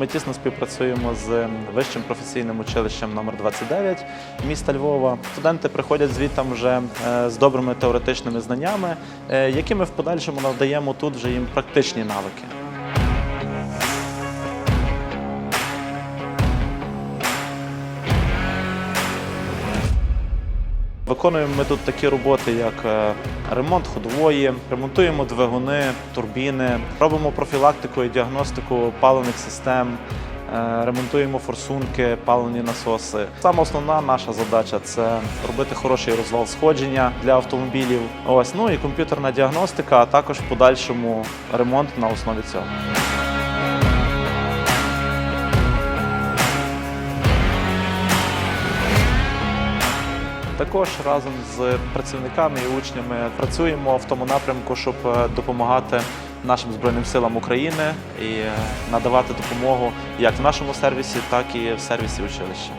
Ми тісно співпрацюємо з вищим професійним училищем номер 29 міста Львова. Студенти приходять звідти вже е, з добрими теоретичними знаннями, е, які ми в подальшому надаємо тут вже їм практичні навики. Виконуємо ми тут такі роботи, як е, ремонт ходової, ремонтуємо двигуни, турбіни, робимо профілактику і діагностику паливних систем, е, ремонтуємо форсунки, паливні насоси. Саме основна наша задача це робити хороший розвал сходження для автомобілів. Ось ну і комп'ютерна діагностика, а також в подальшому ремонт на основі цього. Також разом з працівниками і учнями працюємо в тому напрямку, щоб е, допомагати нашим збройним силам України і е, надавати допомогу як в нашому сервісі, так і в сервісі училища.